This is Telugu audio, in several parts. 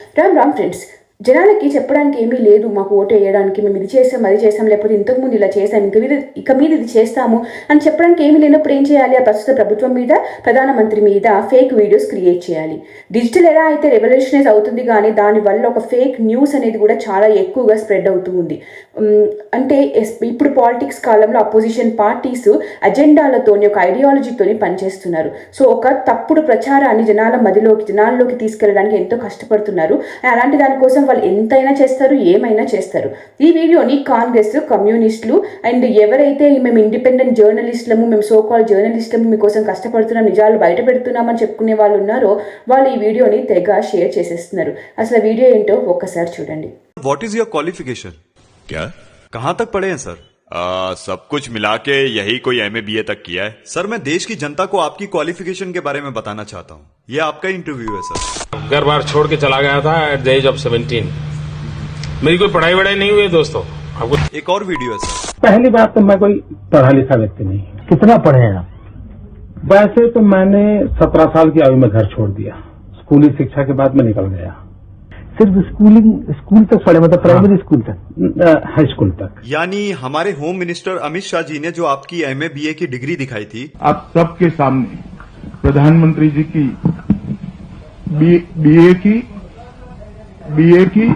राम राम फ्रेंड्स జనాలకి చెప్పడానికి ఏమీ లేదు మాకు ఓటు వేయడానికి మేము ఇది చేసాం అది చేసాం లేకపోతే ఇంతకుముందు ఇలా చేసాం ఇంక మీద ఇక మీద ఇది చేస్తాము అని చెప్పడానికి ఏమీ లేనప్పుడు ఏం చేయాలి? ఆ ప్రస్తుత ప్రభుత్వం మీద ప్రధానమంత్రి మీద ఫేక్ వీడియోస్ క్రియేట్ చేయాలి. డిజిటల్ ఎలా అయితే రెవల్యూషనైజ్ అవుతుంది కానీ దానివల్ల ఒక ఫేక్ న్యూస్ అనేది కూడా చాలా ఎక్కువగా స్ప్రెడ్ అవుతూ ఉంది. అంటే ఎస్- ఇప్పుడు పాలిటిక్స్ కాలంలో అపోజిషన్ పార్టీస్ అజెండాలతోని ఒక ఐడియాలజీతోని పనిచేస్తున్నారు. సో ఒక తప్పుడు ప్రచారాన్ని జనాల మదిలోకి జనాల్లోకి తీసుకెళ్ళడానికి ఎంతో కష్టపడుతున్నారు. అలాంటి దానికోసం వాళ్ళు ఎంతైనా చేస్తారు ఏమైనా చేస్తారు ఈ వీడియోని కాంగ్రెస్ కమ్యూనిస్టులు అండ్ ఎవరైతే మేము ఇండిపెండెంట్ జర్నలిస్టులము మేము సోకాల్ జర్నలిస్టులము మీకోసం కష్టపడుతున్నాం నిజాలు బయట పెడుతున్నామని చెప్పుకునే వాళ్ళు ఉన్నారో వాళ్ళు ఈ వీడియోని తెగ షేర్ చేసేస్తున్నారు అసలు ఆ వీడియో ఏంటో ఒక్కసారి చూడండి व्हाट इज योर क्वालिफिकेशन क्या कहाँ तक पढ़े हैं सर आ, सब कुछ मिला के यही कोई एम ए तक किया है सर मैं देश की जनता को आपकी क्वालिफिकेशन के बारे में बताना चाहता हूँ ये आपका इंटरव्यू है सर घर बार छोड़ के चला गया था at the age of seventeen मेरी कोई पढ़ाई वढ़ाई नहीं हुई दोस्तों? आपको एक और वीडियो है सर पहली बात तो मैं कोई पढ़ा लिखा व्यक्ति नहीं कितना पढ़े हैं आप? वैसे तो मैंने सत्रह साल की आयु में घर छोड़ दिया। स्कूली शिक्षा के बाद मैं निकल गया। सिर्फ़ स्कूलिंग स्कूल तक पढ़े मतलब प्राइमरी स्कूल तक हाई स्कूल तक। यानी हमारे होम मिनिस्टर अमित शाह जी ने जो आपकी एम ए बी ए की डिग्री दिखाई थी आप सबके सामने प्रधानमंत्री जी की बीए की बीए की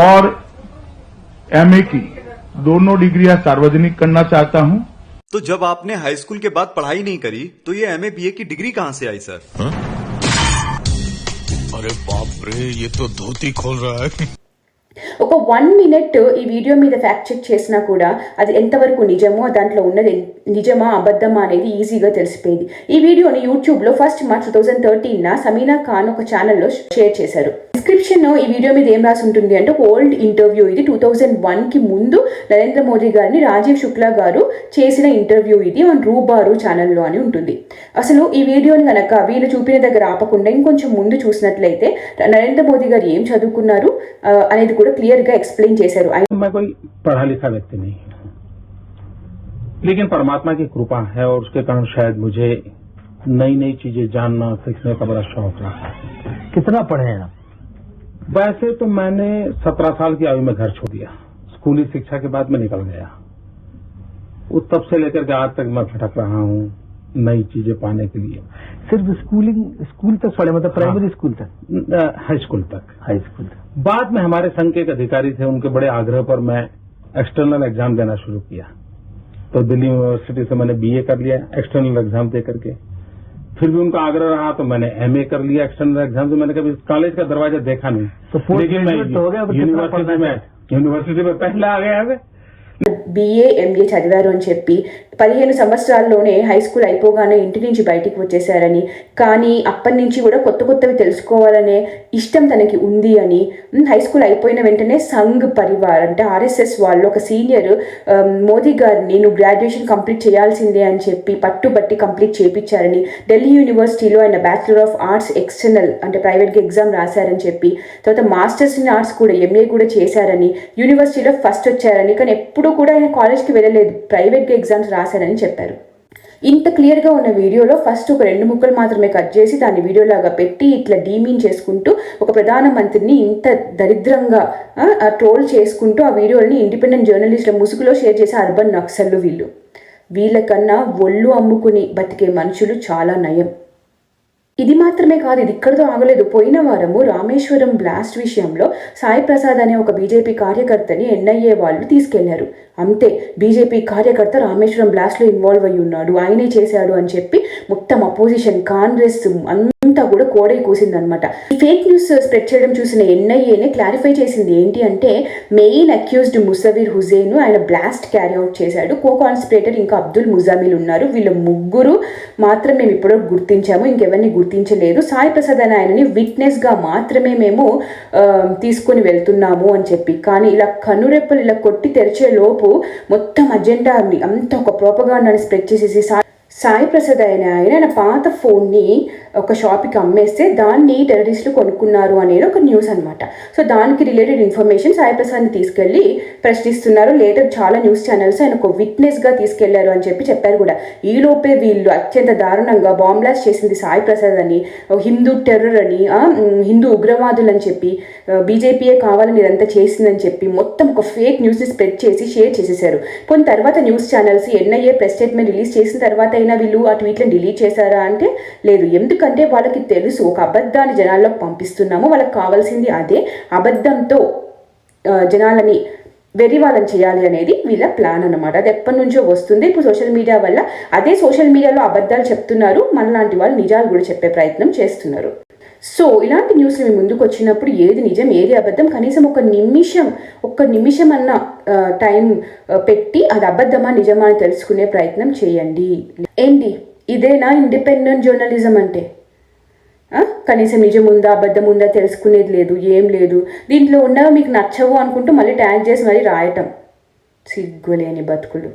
और एमए की दोनों डिग्रियाँ सार्वजनिक करना चाहता हूँ। तो जब आपने हाई स्कूल के बाद पढ़ाई नहीं करी तो ये एमए बीए की डिग्री कहाँ से आई सर? हा? अरे बाप रे ये तो धोती खोल रहा है। ఒక వన్ మినిట్ ఈ వీడియో మీద ఫ్యాక్ట్ చెక్ చేసినా కూడా అది ఎంతవరకు నిజమో దాంట్లో ఉన్నది నిజమా అబద్ధమా అనేది ఈజీగా తెలిసిపోయింది. ఈ వీడియోని యూట్యూబ్లో first March two thousand thirteen Samina Khan ఒక ఛానల్లో షేర్ చేశారు. డిస్క్రిప్షన్ ఈ వీడియో మీద ఏం రాసి ఉంటుంది అంటే ఒక ఓల్డ్ ఇంటర్వ్యూ ఇది. టూ థౌజండ్ వన్కి ముందు నరేంద్ర మోదీ గారిని రాజీవ్ శుక్లా గారు చేసిన ఇంటర్వ్యూ ఇది ఆన్ రూబారు ఛానల్లో అని ఉంటుంది. అసలు ఈ వీడియోని కనుక వీళ్ళు చూపిన దగ్గర ఆపకుండా ఇంకొంచెం ముందు చూసినట్లయితే నరేంద్ర మోదీ గారు ఏం చదువుకున్నారు అనేది కూడా క్లియర్ క్లియర్గా ఎక్స్ప్లెయిన్ చేశారు ఆయన मैं कोई पढ़ा लिखा व्यक्ति नहीं लेकिन परमात्मा की कृपा है और उसके कारण शायद मुझे नई नई चीजें जानना सीखने का बड़ा शौक रहा कितना पढ़े हैं आप वैसे तो मैंने सत्रह साल की आयु में घर छोड़ दिया स्कूली शिक्षा के बाद मैं निकल गया उस तब से लेकर के आज तक मैं भटक रहा हूँ नई चीज़ें पाने के लिए। सिर्फ़ स्कूलिंग स्कूल तक पढ़े मतलब प्राइमरी स्कूल तक? हाई स्कूल तक। हाई स्कूल तक। बाद में हमारे संघ के एक अधिकारी थे उनके बड़े आग्रह पर मैं एक्सटर्नल एग्ज़ाम देना शुरू किया। तो दिल्ली यूनिवर्सिटी से मैंने बीए कर लिया एक्सटर्नल एग्ज़ाम दे करके। फिर भी उनका आग्रह रहा तो मैंने एमए कर लिया एक्सटर्नल एग्ज़ाम से मैंने कभी कॉलेज का दरवाज़ा देखा नहीं। तो लेकिन मैं तो हो यूनिवर्सिटी में यूनिवर्सिटी में पहले आ गया है। బీఏ ఎంఏ చదివారు అని చెప్పి పదిహేను సంవత్సరాల్లోనే హై స్కూల్ అయిపోగానే ఇంటి నుంచి బయటికి వచ్చేసారని కానీ అప్పటి నుంచి కూడా కొత్త కొత్తవి తెలుసుకోవాలనే ఇష్టం తనకి ఉంది అని. హై స్కూల్ అయిపోయిన వెంటనే సంఘ్ పరివార్ అంటే ఆర్ఎస్ఎస్ వాళ్ళు ఒక సీనియర్ మోదీ గారిని నువ్వు గ్రాడ్యుయేషన్ కంప్లీట్ చేయాల్సిందే అని చెప్పి పట్టుబట్టి కంప్లీట్ చేయించారని ఢిల్లీ యూనివర్సిటీలో ఆయన బ్యాచిలర్ ఆఫ్ ఆర్ట్స్ ఎక్స్టర్నల్ అంటే ప్రైవేట్గా ఎగ్జామ్ రాశారని చెప్పి తర్వాత మాస్టర్స్ ఇన్ ఆర్ట్స్ కూడా ఎంఏ కూడా చేశారని. యూనివర్సిటీలో ఫస్ట్ వచ్చారని. కానీ ఎప్పుడూ కూడా ఆయన కాలేజ్కి వెళ్ళలేదు. ప్రైవేట్గా ఎగ్జామ్స్ రాశారని చెప్పారు. ఇంత క్లియర్గా ఉన్న వీడియోలో ఫస్ట్ ఒక రెండు ముక్కలు మాత్రమే కట్ చేసి దాన్ని వీడియోలాగా పెట్టి ఇట్లా డీమీన్ చేసుకుంటూ ఒక ప్రధానమంత్రిని ఇంత దరిద్రంగా ట్రోల్ చేసుకుంటూ ఆ వీడియోని ఇండిపెండెంట్ జర్నలిస్టుల ముసుగులో షేర్ చేసే అర్బన్ నక్సల్లు వీళ్ళు. వీళ్ళకన్నా ఒళ్ళు అమ్ముకుని బతికే మనుషులు చాలా నయం. ఇది మాత్రమే కాదు ఇది ఇక్కడితో ఆగలేదు. పోయిన వారము రామేశ్వరం బ్లాస్ట్ విషయంలో సాయి ప్రసాద్ అనే ఒక బీజేపీ కార్యకర్తని ఎన్ఐఏ వాళ్ళు తీసుకెళ్ళారు. అంతే బీజేపీ కార్యకర్త రామేశ్వరం బ్లాస్ట్లో ఇన్వాల్వ్ అయి ఉన్నాడు ఆయనే చేశాడు అని చెప్పి మొత్తం అపోజిషన్ కాంగ్రెస్ అంతా కూడా కోడై కూసిందనమాట. ఈ ఫేక్ న్యూస్ స్ప్రెడ్ చేయడం చూసిన ఎన్ఐఏనే క్లారిఫై చేసింది ఏంటి అంటే మెయిన్ అక్యూజ్డ్ ముసవీర్ హుసేన్ ఆయన బ్లాస్ట్ క్యారీ అవుట్ చేశాడు. కో కాన్స్పిరేటర్ ఇంకా అబ్దుల్ ముజామిల్ ఉన్నారు. వీళ్ళ ముగ్గురు మాత్రం మేము ఇప్పుడో గుర్తించాము. ఇంకెవరిని గుర్తించలేదు. సాయి ప్రసాద్ అని ఆయనని విట్నెస్గా మాత్రమే మేము తీసుకొని వెళ్తున్నాము అని చెప్పి. కానీ ఇలా కనురెప్పలు ఇలా కొట్టి తెరిచే లోపు మొత్తం అజెండా అంత ఒక ప్రోపగాండాని స్ప్రెడ్ చేసేసి సాయి ప్రసాద్ అయిన ఆయన ఆయన పాత ఫోన్ని ఒక షాప్కి అమ్మేస్తే దాన్ని టెర్రరిస్టులు కొనుక్కున్నారు అనేది ఒక న్యూస్ అనమాట సో దానికి రిలేటెడ్ ఇన్ఫర్మేషన్ సాయి ప్రసాద్ని తీసుకెళ్ళి ప్రశ్నిస్తున్నారు. లేటర్ చాలా న్యూస్ ఛానల్స్ ఆయన ఒక విట్నెస్గా తీసుకెళ్ళారు అని చెప్పి చెప్పారు కూడా. ఈలోపే వీళ్ళు అత్యంత దారుణంగా బాంబ్లాస్ట్ చేసింది సాయి ప్రసాద్ అని హిందూ టెర్రర్ అని హిందూ ఉగ్రవాదులు అని చెప్పి బీజేపీయే కావాలని ఇదంతా చేసిందని చెప్పి మొత్తం ఒక ఫేక్ న్యూస్ని స్ప్రెడ్ చేసి షేర్ చేసేసారు. కొన్ని తర్వాత news channels NIA press statement release చేసిన తర్వాత అయినా వీళ్ళు ఆ ట్వీట్లను డిలీట్ చేశారా అంటే లేదు. ఎందుకంటే వాళ్ళకి తెలుసు ఒక అబద్ధాన్ని జనాల్లోకి పంపిస్తున్నాము. వాళ్ళకి కావాల్సింది అదే. అబద్ధంతో జనాలని వెర్రివాళ్ళని చేయాలి అనేది వీళ్ళ ప్లాన్ అన్నమాట. అది ఎప్పటి నుంచో వస్తుంది. ఇప్పుడు సోషల్ మీడియా వల్ల అదే సోషల్ మీడియాలో అబద్ధాలు చెప్తున్నారు. మనలాంటి వాళ్ళు నిజాలు కూడా చెప్పే ప్రయత్నం చేస్తున్నారు. సో ఇలాంటి న్యూస్లు మీ ముందుకు వచ్చినప్పుడు ఏది నిజం ఏది అబద్ధం? కనీసం ఒక నిమిషం ఒక్క నిమిషం అన్న టైం పెట్టి అది అబద్ధమా నిజమా అని తెలుసుకునే ప్రయత్నం చేయండి. ఏంటి? ఇదేనా ఇండిపెండెంట్ జర్నలిజం అంటే? కనీసం నిజం ఉందా అబద్ధం ఉందా తెలుసుకునేది లేదు ఏం లేదు. దీంట్లో ఉన్నవి మీకు నచ్చవు అనుకుంటూ మళ్ళీ ట్యాగ్ చేసి మళ్ళీ రాయటం. సిగ్గులేని బతుకులు.